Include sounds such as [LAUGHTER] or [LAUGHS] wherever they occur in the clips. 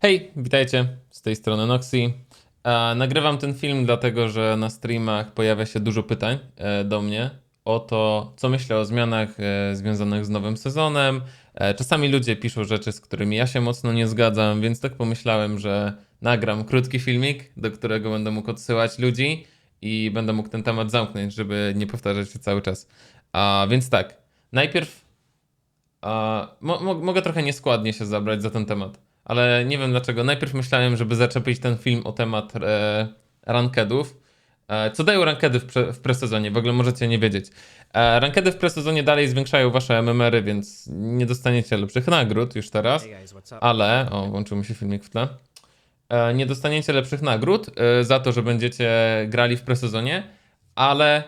Hej, witajcie, z tej strony Noxy. E, nagrywam ten film dlatego, że na streamach pojawia się dużo pytań e, do mnie o to, co myślę o zmianach e, związanych z nowym sezonem. E, czasami ludzie piszą rzeczy, z którymi ja się mocno nie zgadzam, więc tak pomyślałem, że nagram krótki filmik, do którego będę mógł odsyłać ludzi i będę mógł ten temat zamknąć, żeby nie powtarzać się cały czas. A więc tak, najpierw a, mo, mo, mogę trochę nieskładnie się zabrać za ten temat, ale nie wiem dlaczego. Najpierw myślałem, żeby zaczepić ten film o temat e, rankedów. E, co dają rankedy w, pre, w presezonie? W ogóle możecie nie wiedzieć. E, rankedy w presezonie dalej zwiększają wasze MMR-y, więc nie dostaniecie lepszych nagród już teraz. Ale, o, włączył mi się filmik w tle. E, nie dostaniecie lepszych nagród e, za to, że będziecie grali w presezonie, ale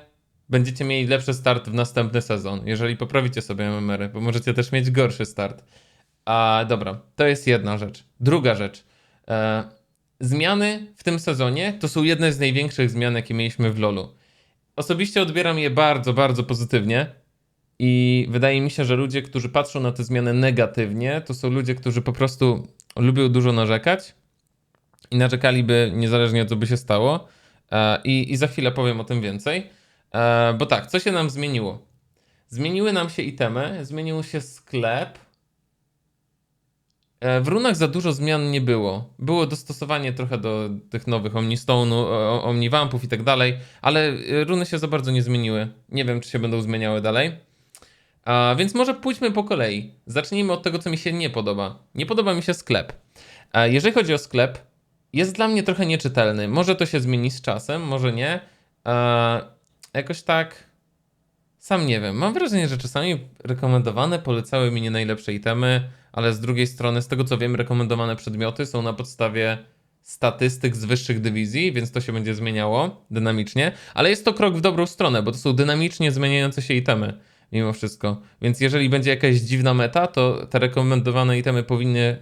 będziecie mieli lepszy start w następny sezon, jeżeli poprawicie sobie MMR-y, bo możecie też mieć gorszy start. A dobra, to jest jedna rzecz. Druga rzecz. E, zmiany w tym sezonie to są jedne z największych zmian, jakie mieliśmy w LoLu. Osobiście odbieram je bardzo, bardzo pozytywnie. I wydaje mi się, że ludzie, którzy patrzą na te zmiany negatywnie, to są ludzie, którzy po prostu lubią dużo narzekać i narzekaliby niezależnie co by się stało. E, I, I za chwilę powiem o tym więcej. E, Bo tak, co się nam zmieniło? Zmieniły nam się itemy, zmienił się sklep. E, W runach za dużo zmian nie było. Było dostosowanie trochę do tych nowych Omnistone'u, Omnivampów i tak dalej, ale e, runy się za bardzo nie zmieniły. Nie wiem, czy się będą zmieniały dalej. A, więc może pójdźmy po kolei. Zacznijmy od tego, co mi się nie podoba. Nie podoba mi się sklep. A, jeżeli chodzi o sklep, jest dla mnie trochę nieczytelny. Może to się zmieni z czasem, może nie. A, jakoś tak. Sam nie wiem. Mam wrażenie, że czasami rekomendowane polecały mi nie najlepsze itemy, ale z drugiej strony, z tego co wiem, rekomendowane przedmioty są na podstawie statystyk z wyższych dywizji, więc to się będzie zmieniało dynamicznie, ale jest to krok w dobrą stronę, bo to są dynamicznie zmieniające się itemy mimo wszystko. Więc jeżeli będzie jakaś dziwna meta, to te rekomendowane itemy powinny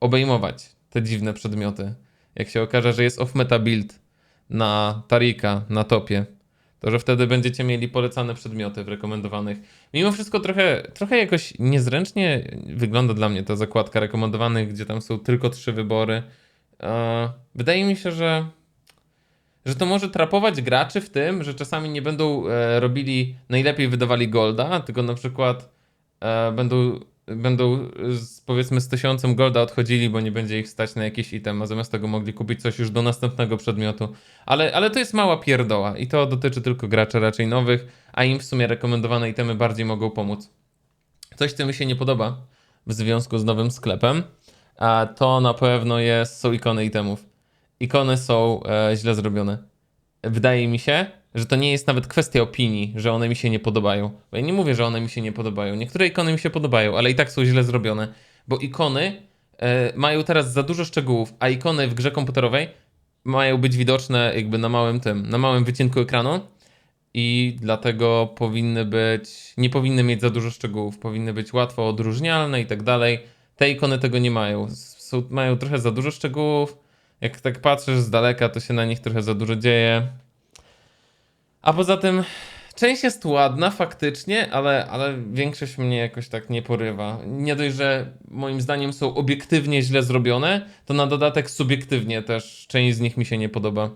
obejmować te dziwne przedmioty. Jak się okaże, że jest off-meta build na Tarika, na topie, to że wtedy będziecie mieli polecane przedmioty w rekomendowanych. Mimo wszystko trochę, trochę jakoś niezręcznie wygląda dla mnie ta zakładka rekomendowanych, gdzie tam są tylko trzy wybory. Eee, Wydaje mi się, że że to może trapować graczy w tym, że czasami nie będą e, robili, najlepiej wydawali golda, tylko na przykład e, będą, będą z, powiedzmy z tysiącem golda odchodzili, bo nie będzie ich stać na jakiś item, a zamiast tego mogli kupić coś już do następnego przedmiotu. Ale, ale to jest mała pierdoła i to dotyczy tylko graczy raczej nowych, a im w sumie rekomendowane itemy bardziej mogą pomóc. Coś, co mi się nie podoba w związku z nowym sklepem, a to na pewno jest, są ikony itemów ikony są e, źle zrobione. Wydaje mi się, że to nie jest nawet kwestia opinii, że one mi się nie podobają. Bo ja nie mówię, że one mi się nie podobają. Niektóre ikony mi się podobają, ale i tak są źle zrobione. Bo ikony e, mają teraz za dużo szczegółów, a ikony w grze komputerowej mają być widoczne jakby na małym tym, na małym wycinku ekranu i dlatego powinny być, nie powinny mieć za dużo szczegółów, powinny być łatwo odróżnialne i tak dalej. Te ikony tego nie mają. Są, mają trochę za dużo szczegółów. Jak tak patrzysz z daleka, to się na nich trochę za dużo dzieje. A poza tym, część jest ładna faktycznie, ale, ale większość mnie jakoś tak nie porywa. Nie dość, że moim zdaniem są obiektywnie źle zrobione, to na dodatek subiektywnie też część z nich mi się nie podoba.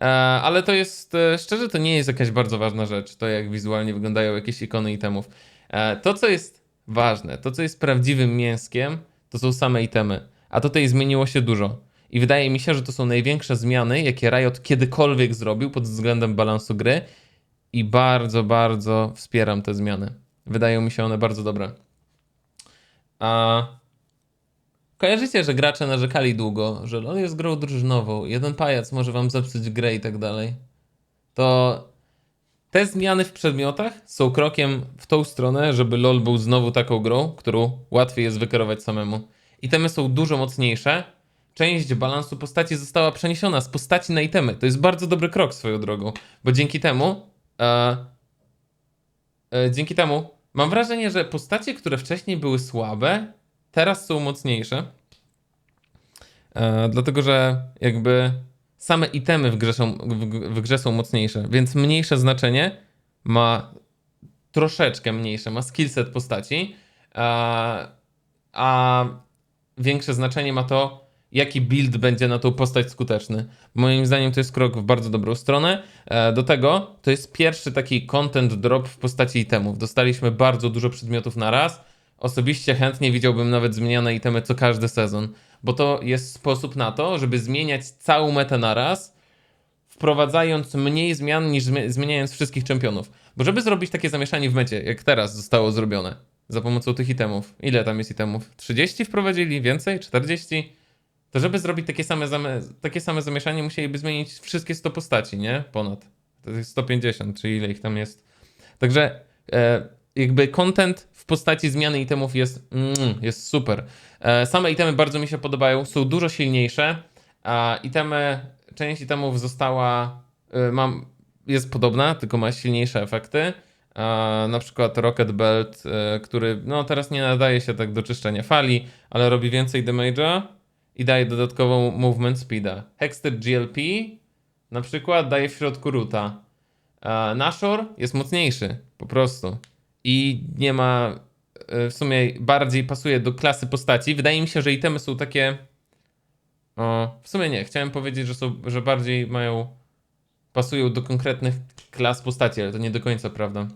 E, ale to jest, e, szczerze, to nie jest jakaś bardzo ważna rzecz, to jak wizualnie wyglądają jakieś ikony itemów. E, to, co jest ważne, to, co jest prawdziwym mięskiem, to są same itemy. A tutaj zmieniło się dużo. I wydaje mi się, że to są największe zmiany, jakie Riot kiedykolwiek zrobił pod względem balansu gry. I bardzo, bardzo wspieram te zmiany. Wydają mi się one bardzo dobre. A kojarzycie, że gracze narzekali długo, że LoL jest grą drużynową, jeden pajac może wam zepsuć grę i tak dalej. To te zmiany w przedmiotach są krokiem w tą stronę, żeby LoL był znowu taką grą, którą łatwiej jest wykierować samemu. Itemy są dużo mocniejsze. Część balansu postaci została przeniesiona z postaci na itemy. To jest bardzo dobry krok swoją drogą, bo dzięki temu e, e, dzięki temu mam wrażenie, że postacie, które wcześniej były słabe, teraz są mocniejsze. E, dlatego, że jakby same itemy w grze, są, w, w grze są mocniejsze, więc mniejsze znaczenie ma troszeczkę mniejsze, ma skillset postaci, a, a większe znaczenie ma to, jaki build będzie na tą postać skuteczny. Moim zdaniem to jest krok w bardzo dobrą stronę. E, Do tego to jest pierwszy taki content drop w postaci itemów. Dostaliśmy bardzo dużo przedmiotów na raz. Osobiście chętnie widziałbym nawet zmieniane itemy co każdy sezon, bo to jest sposób na to, żeby zmieniać całą metę na raz, wprowadzając mniej zmian niż zmi- zmieniając wszystkich czempionów. Bo żeby zrobić takie zamieszanie w mecie, jak teraz zostało zrobione, za pomocą tych itemów. Ile tam jest itemów? 30 wprowadzili? Więcej? 40? To żeby zrobić takie same, takie same zamieszanie, musieliby zmienić wszystkie 100 postaci, nie? Ponad. To jest 150, czy ile ich tam jest. Także e, jakby content w postaci zmiany itemów jest, mm, jest super. E, same itemy bardzo mi się podobają, są dużo silniejsze. A itemy, część itemów została, e, mam, jest podobna, tylko ma silniejsze efekty. A, na przykład Rocket Belt, e, który no teraz nie nadaje się tak do czyszczenia fali, ale robi więcej damage'a i daje dodatkową movement speeda. Hexted GLP na przykład daje w środku ruta. Nashor jest mocniejszy, po prostu. I nie ma, e, w sumie bardziej pasuje do klasy postaci. Wydaje mi się, że itemy są takie, o, w sumie nie, chciałem powiedzieć, że są, że bardziej mają, pasują do konkretnych klas postaci, ale to nie do końca prawda.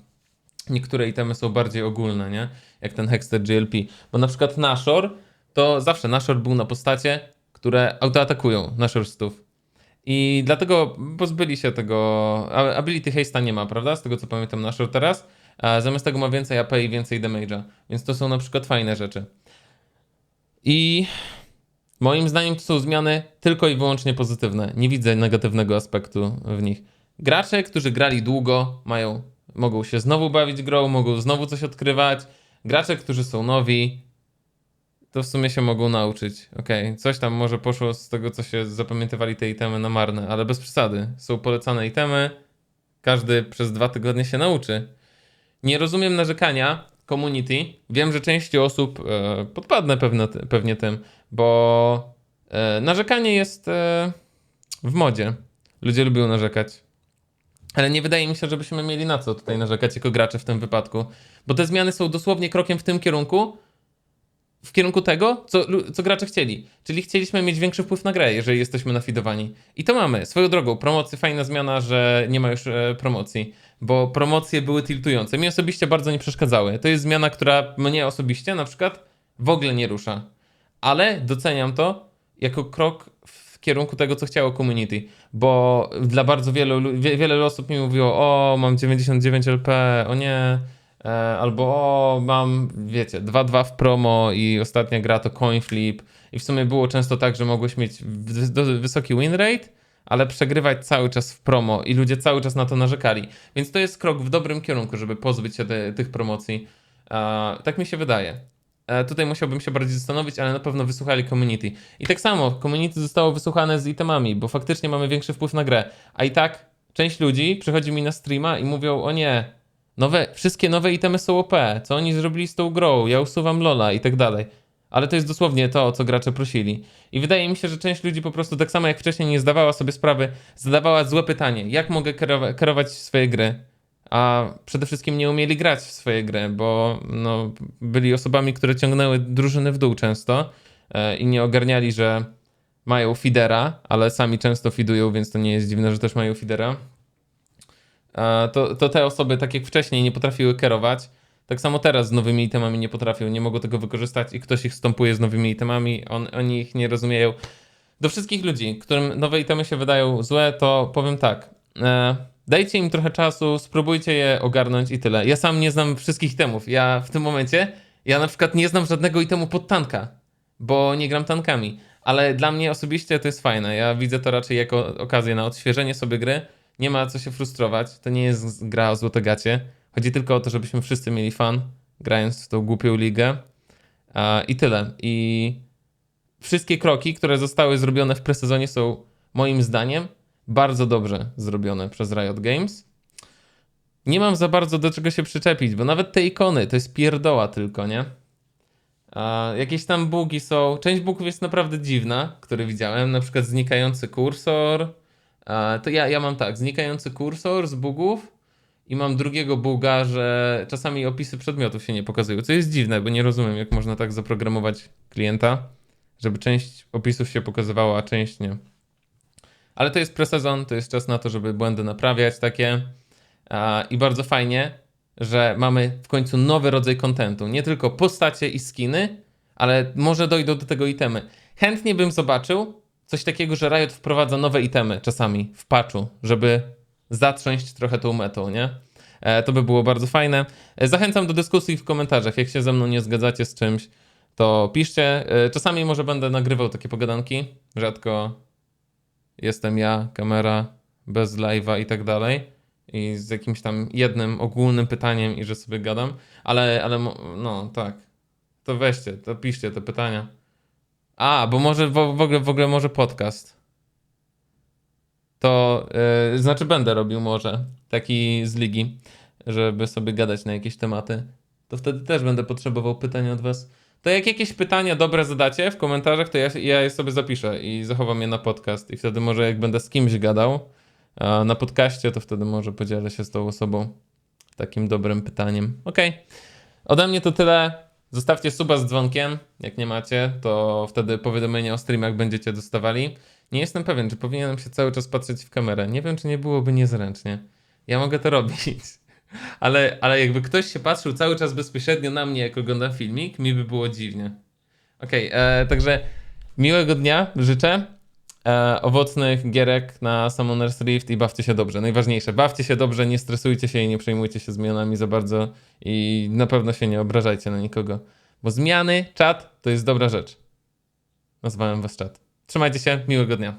Niektóre itemy są bardziej ogólne, nie? Jak ten Hexter GLP. Bo na przykład Nashor, to zawsze Nashor był na postacie, które autoatakują Nashorstów. I dlatego pozbyli się tego. Ability Haste'a nie ma, prawda? Z tego co pamiętam Nashor teraz. A zamiast tego ma więcej AP i więcej damage'a. Więc to są na przykład fajne rzeczy. I moim zdaniem to są zmiany tylko i wyłącznie pozytywne. Nie widzę negatywnego aspektu w nich. Gracze, którzy grali długo, mają, mogą się znowu bawić grą, mogą znowu coś odkrywać. Gracze, którzy są nowi, to w sumie się mogą nauczyć. Okej, coś tam może poszło z tego, co się zapamiętywali te itemy na marne, ale bez przesady. Są polecane itemy, każdy przez dwa tygodnie się nauczy. Nie rozumiem narzekania community. Wiem, że części osób e, podpadnę pewne, pewnie tym, bo e, narzekanie jest e, w modzie. Ludzie lubią narzekać. Ale nie wydaje mi się, żebyśmy mieli na co tutaj narzekać jako gracze w tym wypadku, bo te zmiany są dosłownie krokiem w tym kierunku, w kierunku tego, co, co gracze chcieli. Czyli chcieliśmy mieć większy wpływ na grę, jeżeli jesteśmy nafidowani. I to mamy. Swoją drogą, promocje, fajna zmiana, że nie ma już e, promocji, bo promocje były tiltujące. Mi osobiście bardzo nie przeszkadzały. To jest zmiana, która mnie osobiście na przykład w ogóle nie rusza. Ale doceniam to jako krok w kierunku tego, co chciało community. Bo dla bardzo wielu, lu- wie, wiele osób mi mówiło, o, mam 99 LP, o nie, albo o, mam, wiecie, 2-2 w promo i ostatnia gra to coin flip. I w sumie było często tak, że mogłeś mieć wysoki win rate, ale przegrywać cały czas w promo i ludzie cały czas na to narzekali. Więc to jest krok w dobrym kierunku, żeby pozbyć się te, tych promocji. E, tak mi się wydaje. E, tutaj musiałbym się bardziej zastanowić, ale na pewno wysłuchali community. I tak samo, community zostało wysłuchane z itemami, bo faktycznie mamy większy wpływ na grę. A i tak część ludzi przychodzi mi na streama i mówią, o nie, Nowe, wszystkie nowe itemy są OP. Co oni zrobili z tą grą? Ja usuwam Lola i tak dalej. Ale to jest dosłownie to, o co gracze prosili. I wydaje mi się, że część ludzi po prostu tak samo jak wcześniej nie zdawała sobie sprawy, zadawała złe pytanie. Jak mogę kierowa- kierować swoje gry? A przede wszystkim nie umieli grać w swoje gry, bo no, byli osobami, które ciągnęły drużyny w dół często e, i nie ogarniali, że mają fidera, ale sami często fidują, więc to nie jest dziwne, że też mają fidera. To, to te osoby, tak jak wcześniej, nie potrafiły kierować. Tak samo teraz z nowymi itemami nie potrafią, nie mogą tego wykorzystać i ktoś ich stąpuje z nowymi itemami, on, oni ich nie rozumieją. Do wszystkich ludzi, którym nowe itemy się wydają złe, to powiem tak. E, dajcie im trochę czasu, spróbujcie je ogarnąć i tyle. Ja sam nie znam wszystkich itemów. Ja w tym momencie, ja na przykład nie znam żadnego itemu pod tanka, bo nie gram tankami. Ale dla mnie osobiście to jest fajne. Ja widzę to raczej jako okazję na odświeżenie sobie gry. Nie ma co się frustrować. To nie jest gra o złote gacie. Chodzi tylko o to, żebyśmy wszyscy mieli fan, grając w tą głupią ligę. I tyle. I wszystkie kroki, które zostały zrobione w presezonie są moim zdaniem bardzo dobrze zrobione przez Riot Games. Nie mam za bardzo do czego się przyczepić, bo nawet te ikony to jest pierdoła tylko, nie? A, jakieś tam bugi są. Część bugów jest naprawdę dziwna, które widziałem, na przykład znikający kursor. To ja, ja mam tak, znikający kursor z bugów i mam drugiego buga, że czasami opisy przedmiotów się nie pokazują, co jest dziwne, bo nie rozumiem, jak można tak zaprogramować klienta. żeby część opisów się pokazywała, a część nie. Ale to jest presezon, to jest czas na to, żeby błędy naprawiać takie. I bardzo fajnie, że mamy w końcu nowy rodzaj kontentu. Nie tylko postacie i skiny, ale może dojdą do tego itemy. Chętnie bym zobaczył coś takiego, że Riot wprowadza nowe itemy czasami w patchu, żeby zatrząść trochę tą metą, nie? E, to by było bardzo fajne. E, Zachęcam do dyskusji w komentarzach. Jak się ze mną nie zgadzacie z czymś, to piszcie. E, Czasami może będę nagrywał takie pogadanki. Rzadko jestem ja, kamera, bez live'a i tak dalej. I z jakimś tam jednym ogólnym pytaniem i że sobie gadam. Ale, ale no tak. To weźcie, to piszcie te pytania. A, bo może w, w, ogóle, w ogóle może podcast. To yy, znaczy będę robił może taki z ligi, żeby sobie gadać na jakieś tematy. To wtedy też będę potrzebował pytań od was. To jak jakieś pytania dobre zadacie w komentarzach, to ja, ja je sobie zapiszę i zachowam je na podcast. I wtedy może jak będę z kimś gadał na podcaście, to wtedy może podzielę się z tą osobą takim dobrym pytaniem. Okej. Ode mnie to tyle. Zostawcie suba z dzwonkiem. Jak nie macie, to wtedy powiadomienia o streamach będziecie dostawali. Nie jestem pewien, czy powinienem się cały czas patrzeć w kamerę. Nie wiem, czy nie byłoby niezręcznie. Ja mogę to robić. [LAUGHS] Ale, ale jakby ktoś się patrzył cały czas bezpośrednio na mnie, jak oglądam filmik, mi by było dziwnie. Okej, e, także miłego dnia życzę. E, owocnych gierek na Summoner's Rift i bawcie się dobrze. Najważniejsze, bawcie się dobrze, nie stresujcie się i nie przejmujcie się zmianami za bardzo i na pewno się nie obrażajcie na nikogo. Bo zmiany, czat to jest dobra rzecz. Nazwałem was czat. Trzymajcie się, miłego dnia.